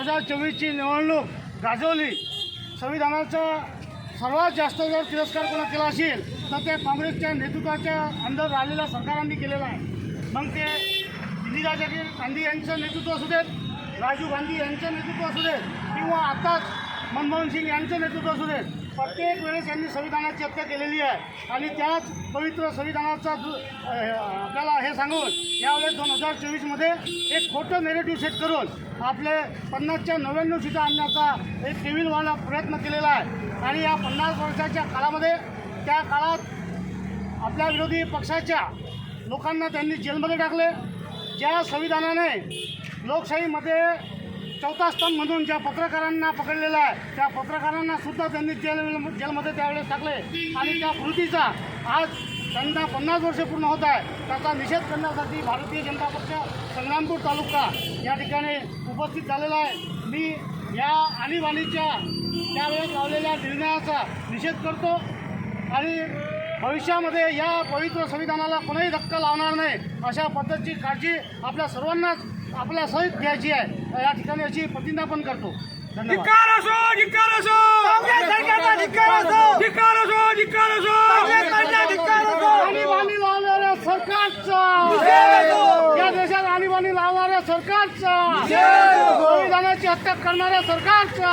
हजार चोवीसची निवडणूक गाजवली. संविधानाचा सर्वात जास्त जर तिरस्कार कोणा केला असेल तर ते काँग्रेसच्या नेतृत्वाच्या अंदर राहिलेल्या सरकारांनी केलेलं आहे. मग ते इंदिरा गांधी यांचं नेतृत्व असू देत राजीव गांधी यांचं नेतृत्व असू देत किंवा आताच मनमोहन सिंग यांचं नेतृत्व असू देत प्रत्येक वेळेस यांनी संविधानाची हत्या केलेली आहे. आणि त्याच पवित्र संविधानाचा दु आपल्याला हे सांगून यावेळेस दोन हजार चोवीसमध्ये एक खोटं नेरेटिव्ह सेट करून आपले पन्नासच्या नव्याण्णव सीटा आणण्याचा एक टेबिलवाला प्रयत्न केलेला आहे. आणि या पन्नास वर्षाच्या काळामध्ये त्या काळात आपल्या विरोधी पक्षाच्या लोकांना त्यांनी जेलमध्ये टाकले. ज्या संविधानाने लोकशाहीमध्ये चौथा स्तंभ म्हणून ज्या पत्रकारांना पकडलेला आहे त्या पत्रकारांना सुद्धा त्यांनी जेल जेलमध्ये त्यावेळेस टाकले. आणि त्या कृतीचा आज त्यांना पन्नास वर्ष पूर्ण होत आहे. त्याचा निषेध करण्यासाठी भारतीय जनता पक्ष संग्रामपूर तालुका या ठिकाणी उपस्थित झालेला आहे. मी या आणीबाणीच्या त्यावेळेस लावलेल्या निर्णयाचा निषेध करतो. आणि भविष्यामध्ये या पवित्र संविधानाला कोणीही धक्का लावणार नाही. अशा पद्धतीची काळजी आपल्या सर्वांनाच आपल्या सहित घ्यायची आहे. या ठिकाणी अशी प्रतिज्ञा पण करतो. लावणाऱ्या सरकारचा. या देशात आणीबाणी लावणाऱ्या सरकारचा. संविधानाची हत्या करणाऱ्या सरकारचा.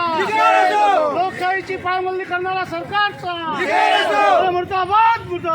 लोकशाहीची पायमल्ली करणाऱ्या सरकारचा. मुर्दाबाद.